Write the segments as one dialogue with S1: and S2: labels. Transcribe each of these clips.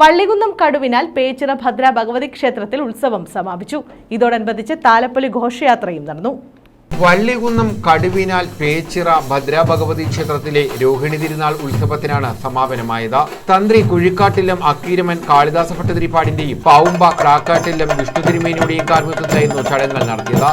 S1: വള്ളികുന്നം കടുവിനാൽ പേച്ചിറ ഭദ്ര ഭഗവതി ക്ഷേത്രത്തിൽ ഉത്സവം സമാപിച്ചു. ഇതോടനുബന്ധിച്ച് താലപ്പൊലി ഘോഷയാത്രയും നടന്നു.
S2: വള്ളികുന്നം കടുവിനാൽ പേച്ചിറ ഭദ്ര ഭഗവതി ക്ഷേത്രത്തിലെ രോഹിണി തിരുനാൾ ഉത്സവത്തിനാണ് സമാപനമായത്. തന്ത്രി കുഴിക്കാട്ടിലും അക്കീരമൻ കാളിദാസ ഭട്ടതിരിപ്പാടിന്റെയും പാവുമ്പ ക്രാക്കാട്ടില്ലം വിഷ്ണു തിരുമേനിയുടെയും കാർമ്മികത്വത്തിലായിരുന്നു ചടങ്ങുകൾ നടത്തിയത്.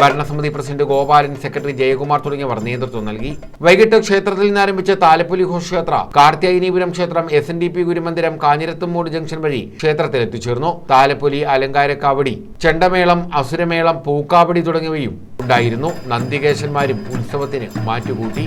S2: ഭരണസമിതി പ്രസിഡന്റ് ഗോപാലൻ സെക്രട്ടറി ജയകുമാർ തുടങ്ങിയവർ നേതൃത്വം നൽകി. വൈകിട്ട് ക്ഷേത്രത്തിൽ നിന്ന് ആരംഭിച്ച താലപ്പൊലി ഘോഷയാത്ര കാർത്തിയായനീപുരം ക്ഷേത്രം എസ് എൻ ഡി പി ഗുരുമന്ദിരം കാഞ്ഞിരത്തുമൂട് ജംഗ്ഷൻ വഴി ക്ഷേത്രത്തിൽ എത്തിച്ചേർന്നു താലപ്പൊലി അലങ്കാരക്കാവടി ചെണ്ടമേളം അസുരമേളം പൂക്കാവടി തുടങ്ങിയവയും ഉണ്ടായിരുന്നു. നന്ദികേശന്മാരും ഉത്സവത്തിന് മാറ്റുകൂട്ടി.